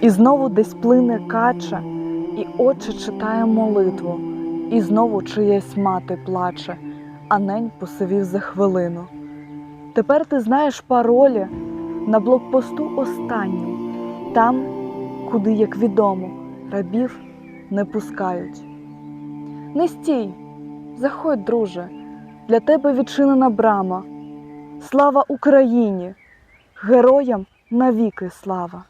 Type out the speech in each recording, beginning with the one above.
І знову десь плине кача, і очі читає молитву, і знову чиясь мати плаче, а нень посивів за хвилину. Тепер ти знаєш паролі на блокпосту останнім, там, куди, як відомо, рабів не пускають. Не стій, заходь, друже, для тебе відчинена брама. Слава Україні! Героям навіки слава!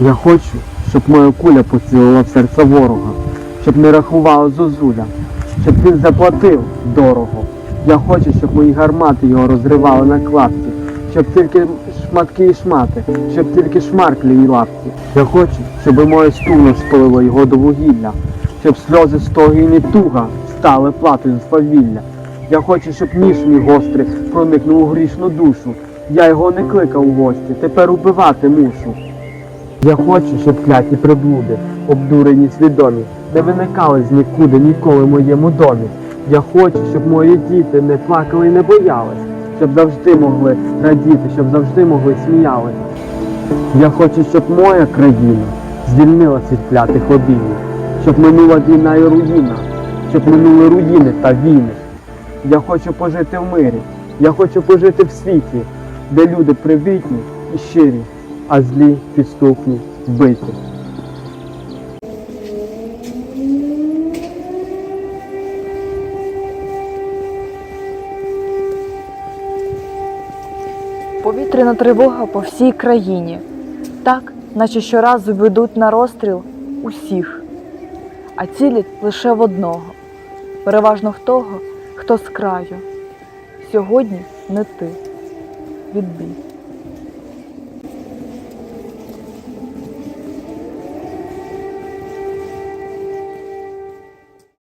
Я хочу, щоб моя куля поцілила в серце ворога, щоб не рахувала зозуля, щоб він заплатив дорого. Я хочу, щоб мої гармати його розривали на клапті, щоб тільки шматки і шмати, щоб тільки шмарклі і лапті. Я хочу, щоб моє стуно спалило його до вугілля, щоб сльози стоги і нетуга стали платою з фавілля. Я хочу, щоб ніж мій гострий проникнув у грішну душу. Я його не кликав у гості, тепер убивати мушу. Я хочу, щоб кляті приблуди, обдурені свідомі, не виникали з нікуди ніколи в моєму домі. Я хочу, щоб мої діти не плакали і не боялись, щоб завжди могли радіти, щоб завжди могли сміялись. Я хочу, щоб моя країна звільнилася від клятих обіймів, щоб минула війна і руїна, щоб минули руїни та війни. Я хочу пожити в мирі, я хочу пожити в світі, де люди привітні і щирі, а злі підступні вбиті. Повітряна тривога по всій країні, так, наче щоразу ведуть на розстріл усіх, а цілять лише в одного, переважно в того, хто з краю. Сьогодні не ти. Відбій.